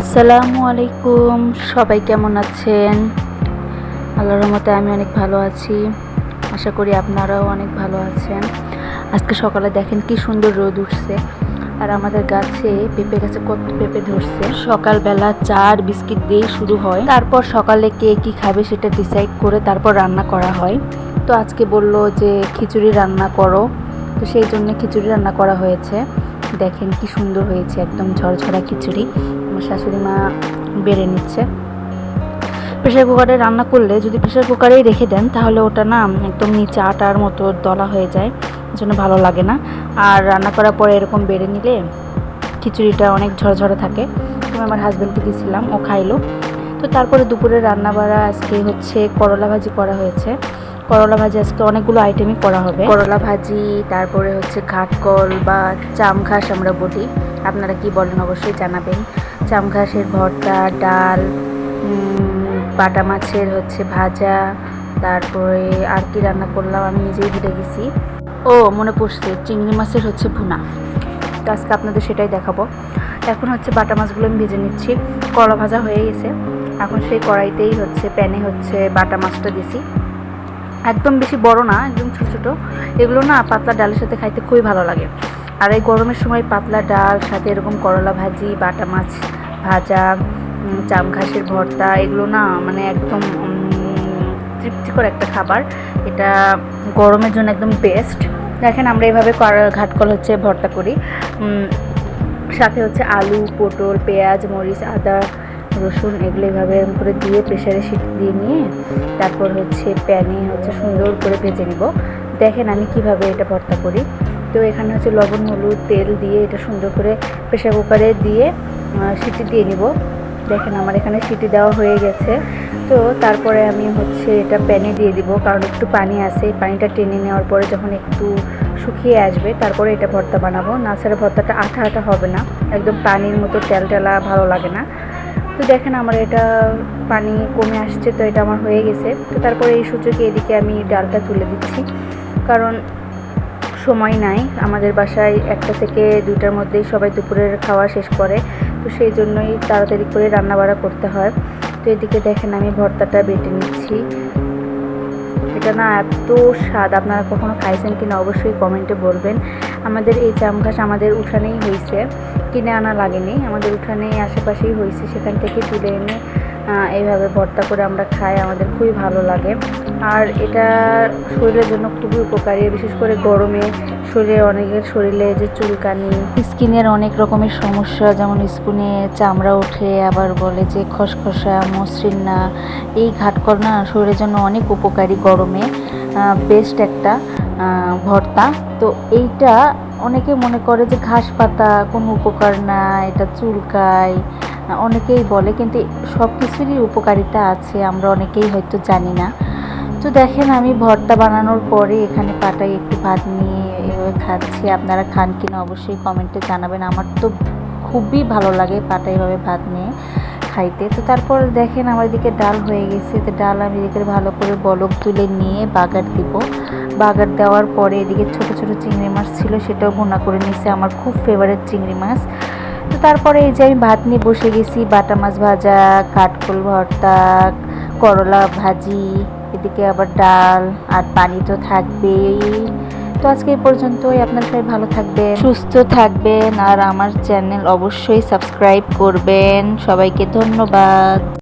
আসসালামু আলাইকুম, সবাই কেমন আছেন? আল্লাহর রহমতে আমি অনেক ভালো আছি। আশা করি আপনারাও অনেক ভালো আছেন। আজকে সকালে দেখেন কি সুন্দর রোদ উঠছে। আর আমাদের গাছে পেঁপে গাছে কত পেঁপে ধরছে। সকালবেলা চার বিস্কিট দিয়ে শুরু হয়। তারপর সকালে কে কি খাবে সেটা ডিসাইড করে তারপর রান্না করা হয়। তো আজকে বলল যে খিচুড়ি রান্না করো। তো সেই জন্য খিচুড়ি রান্না করা হয়েছে। দেখেন কি সুন্দর হয়েছে একদম ঝরঝরা খিচুড়ি। আমার শাশুড়ি মা বেড়ে নিচ্ছে। প্রেশার কুকারে রান্না করলে যদি প্রেশার কুকারেই রেখে দেন, তাহলে ওটা না একদম নিচে আটার মতো দলা হয়ে যায় জন্য ভালো লাগে না। আর রান্না করার পরে এরকম বেড়ে নিলে খিচুড়িটা অনেক ঝরঝরে থাকে। আমি আমার হাজব্যান্ডকে দিয়েছিলাম ও খাইলো। তো তারপরে দুপুরে রান্না বাড়া আজকে হচ্ছে করলা ভাজি করা হয়েছে। করলা ভাজি আজকে অনেকগুলো আইটেমই করা হবে। করলা ভাজি, তারপরে হচ্ছে ঘাটকল বা চাম ঘাস আমরা বলি। আপনারা কি বলেন অবশ্যই জানাবেন। চাম ঘাসের ভর্তা, ডাল বাটা মাছের হচ্ছে ভাজা, তারপরে আর কি রান্না করলাম আমি নিজেই ভুলে গেছি। ও, মনে পড়ছে, চিংড়ি মাছের হচ্ছে ভুনা। আজকে আপনাদের সেটাই দেখাবো। এখন হচ্ছে বাটা মাছগুলো আমি ভেজে নিচ্ছি। করলা ভাজা হয়ে গেছে। এখন সেই কড়াইতেই হচ্ছে প্যানে হচ্ছে বাটা মাছটা দিছি। একদম বেশি বড় না, একদম ছোট ছোট। এগুলো না পাতলা ডালের সাথে খাইতে খুবই ভালো লাগে। আর এই গরমের সময় পাতলা ডাল, সাথে এরকম করলা ভাজি, বাটা মাছ ভাজা চাম ঘাসের ভর্তা, এগুলো না মানে একদম তৃপ্তিকর একটা খাবার। এটা গরমের জন্য একদম বেস্ট দেখেন আমরা এইভাবে ঘাটকল হচ্ছে ভর্তা করি। সাথে হচ্ছে আলু, পটল, পেঁয়াজ, মরিচ, আদা রসুন এগুলো এভাবে এরকম করে দিয়ে প্রেশারে সিটি দিয়ে নিয়ে তারপর হচ্ছে প্যানে হচ্ছে সুন্দর করে ভেজে নিব। দেখেন আমি কীভাবে এটা ভর্তা করি। তো এখানে হচ্ছে লবণ, হলুদ, তেল দিয়ে এটা সুন্দর করে প্রেশার কুকারে দিয়ে সিটি দিয়ে নিব। দেখেন আমার এখানে সিটি দেওয়া হয়ে গেছে। তো তারপরে আমি হচ্ছে এটা প্যানে দিয়ে দিব কারণ একটু পানি আছে। পানিটা টেনে নেওয়ার পরে যখন একটু শুকিয়ে আসবে তারপরে এটা ভর্তা বানাবো। না ছাড়া ভর্তাটা আঠা আঠা হবে না। একদম পানির মতো টেলটেলা ভালো লাগে না। তো দেখেন আমার এটা পানি কমে আসছে, তো এটা আমার হয়ে গেছে। তো তারপরে এই সুযোগে এদিকে আমি ডালটা তুলে দিচ্ছি। কারণ সময় নাই, আমাদের বাসায় একটা থেকে দুটার মধ্যেই সবাই দুপুরের খাওয়া শেষ করে। তো সেই জন্যই তাড়াতাড়ি করে রান্নাবাড়া করতে হয়। তো এদিকে দেখেন আমি ভর্তাটা বেটে নিচ্ছি। এটা না এত স্বাদ। আপনারা কখনো খাইছেন কিনা অবশ্যই কমেন্টে বলবেন। আমাদের এই চাম ঘাস আমাদের উঠানেই হয়েছে কিনে আনা লাগেনি। আমাদের উঠানেই আশেপাশেই হয়েছে সেখান থেকে তুলে এনে এইভাবে ভর্তা করে আমরা খাই। আমাদের খুবই ভালো লাগে। আর এটা শরীরের জন্য খুবই উপকারী। বিশেষ করে গরমে শরীরে, অনেকের শরীরে যে চুলকানি, স্কিনের অনেক রকমের সমস্যা, যেমন স্কিনে চামড়া ওঠে, আবার বলে যে খসখসা, মসৃণ না। এই ঘাটকল না শরীরের জন্য অনেক উপকারী গরমে বেস্ট একটা ভর্তা। তো এইটা অনেকে মনে করে যে ঘাস পাতা কোনো উপকার না, এটা চুলকায়, অনেকেই বলে, কিন্তু সব কিছুরই উপকারিতা আছে, আমরা অনেকেই হয়তো জানি না। তো দেখেন আমি ভর্তা বানানোর পরে এখানে পাটায় একটু ভাত নিয়ে এভাবে খাচ্ছি। আপনারা খান কিনা অবশ্যই কমেন্টে জানাবেন। আমার তো খুবই ভালো লাগে পাটা এভাবে ভাত নিয়ে খাইতে। তো তারপর দেখেন আমার এদিকে ডাল হয়ে গেছে। তো ডাল আমি এদিকে ভালো করে বলক তুলে নিয়ে বাগার দিব। বাগার দেওয়ার পরে এদিকে ছোট ছোট চিংড়ি মাছ ছিল, সেটাও ভুনা করে নিয়েছে। আমার খুব ফেভারিট চিংড়ি মাছ। তো তারপরে এই যে আমি ভাত নিয়ে বসে গেছি। বাটা মাছ ভাজা কাঠকোল ভর্তা, করলা ভাজি এদিকে আবার ডাল আর পানি তো থাকবেই। তো আজকে এই পর্যন্তই, আপনার সবাই ভালো থাকবেন, সুস্থ থাকবেন, আর আমার চ্যানেল অবশ্যই সাবস্ক্রাইব করবেন। সবাইকে ধন্যবাদ।